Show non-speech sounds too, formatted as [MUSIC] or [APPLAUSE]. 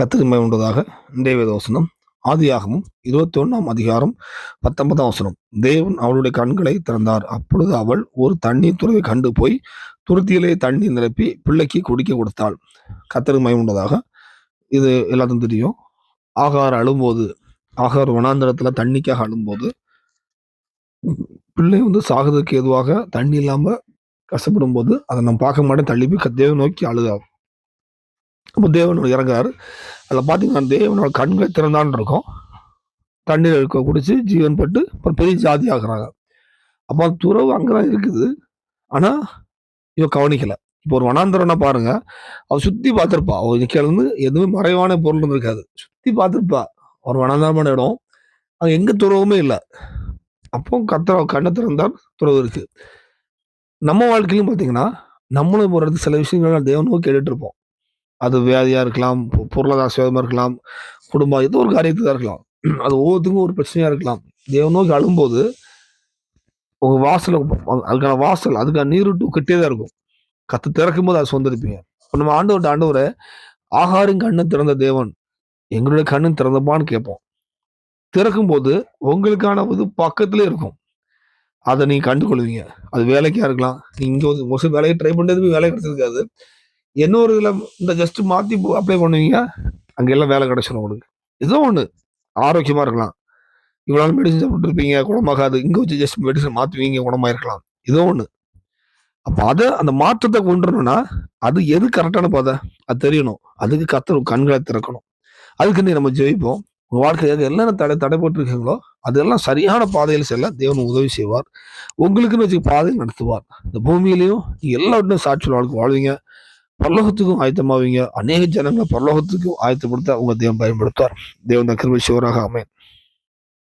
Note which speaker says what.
Speaker 1: கத்திரிமை உண்டதாக இன்றைய வேதவசனம் ஆதியாகமும் இருபத்தி ஒன்றாம் அதிகாரம் பத்தொன்பதாம் வசனம். தேவன் அவளுடைய கண்களை திறந்தார். அப்பொழுது அவள் ஒரு தண்ணீர் துறவை கண்டு போய் துருத்தியிலே தண்ணீர் நிரப்பி பிள்ளைக்கு குடிக்க கொடுத்தாள். கத்தரிமை உண்டதாக. இது எல்லாத்துக்கும் தெரியும். ஆகார் அழும்போது ஆகார் வனாந்திரத்தில் தண்ணிக்காக அழும்போது பிள்ளை வந்து சாகுறதுக்கு எதுவாக தண்ணி இல்லாமல் கஷ்டப்படும் போது அதை நம்ம பார்க்க மாட்டேன். தள்ளி போய் நோக்கி அழுதாகும் அப்போ தேவன் இறங்குறாரு. அதில் பார்த்தீங்கன்னா தேவனோட கண்கள் திறந்தான்னு இருக்கும். தண்ணீர் இருக்க குடிச்சு ஜீவன் பட்டு அப்புறம் பெரிய ஜாதி ஆகுறாங்க. அப்போ அந்த துறவு அங்கதான் இருக்குது. ஆனால் இவன் கவனிக்கலை. இப்போ ஒரு வனாந்தரம்னா பாருங்க. அவள் சுற்றி பார்த்துருப்பா. அவள் இருந்து எதுவுமே மறைவான பொருள் இருக்காது. சுற்றி பார்த்துருப்பா. ஒரு வனாந்தரமான இடம். அங்கே எங்கே துறவுமே இல்லை. அப்போ கத்திர கண்ணை திறந்தால் துறவு இருக்குது நம்ம வாழ்க்கையிலும் பார்த்தீங்கன்னா நம்மளும் ஒரு இடத்துல சில விஷயங்கள் தேவனும் நோக்கி கேட்டுட்டு இருப்போம். அது வியாதியாக இருக்கலாம் பொருளாதார சேதமாக இருக்கலாம் குடும்பம் ஏதோ ஒரு காரியத்துக்காக இருக்கலாம். [CLEARS THROAT] அது ஒவ்வொருத்துக்கும் ஒரு பிரச்சனையாக இருக்கலாம். தேவன் நோக்கி அழும்போது உங்கள் வாசல் அதுக்கான வாசல் அதுக்கான நீருட்டு கிட்டே தான் இருக்கும். கத்து திறக்கும் போது அதை சொந்தரிப்பீங்க இப்போ நம்ம ஆண்டவர்கிட்ட ஆண்டவரை ஆகாரின் கண்ணு திறந்த தேவன். எங்களுடைய கண்ணு திறந்தப்பான்னு கேட்போம். திறக்கும் போது உங்களுக்கான இது பக்கத்துல இருக்கும். அதை நீங்கள் கண்டுகொள்வீங்க. அது வேலைக்காக இருக்கலாம். நீங்கள் இங்கே வந்து மோஸ்ட்லி வேலையை ட்ரை பண்ணது வேலை கிடைச்சிருக்காது. என்ன ஒரு இதில் இந்த ஜஸ்ட் மாற்றி அப்ளை பண்ணுவீங்க அங்கே எல்லாம் வேலை கிடச்சிடும் உங்களுக்கு. ஏதோ ஒன்று ஆரோக்கியமாக இருக்கலாம். இவ்வளோ நாள் மெடிசன் சாப்பிட்டுருப்பீங்க குணமாகாது. இங்கே வச்சு ஜஸ்ட் மெடிசன் மாத்துவீங்க குணமாயிருக்கலாம். ஏதோ ஒன்று அப்போ அதை அந்த மாற்றத்தை கொண்டுடணும்னா அது எது கரெக்டான பாதை? அது தெரியணும். அதுக்கு கத்தரும் கண்களை திறக்கணும். அதுக்கு நீ நம்ம ஜெயிப்போம் உங்கள் வாழ்க்கையாக என்னென்ன தடை தடைப்பட்டுருக்கீங்களோ அதெல்லாம் சரியான பாதையில் செல்ல தேவன் உதவி செய்வார். உங்களுக்குன்னு வச்சு பாதையில் நடத்துவார். இந்த பூமியிலையும் எல்லா எல்லாவற்றும் சாட்சி வாழ்க்கை வாழ்வீங்க. பரலோகத்துக்கும் ஆயத்தமாவீங்க. அநேக ஜனங்களை பரலோகத்துக்கும் ஆயத்தப்படுத்த உங்க தேவன் பயன்படுத்துவார். தேவன் கிருபை சிவராக அமையன்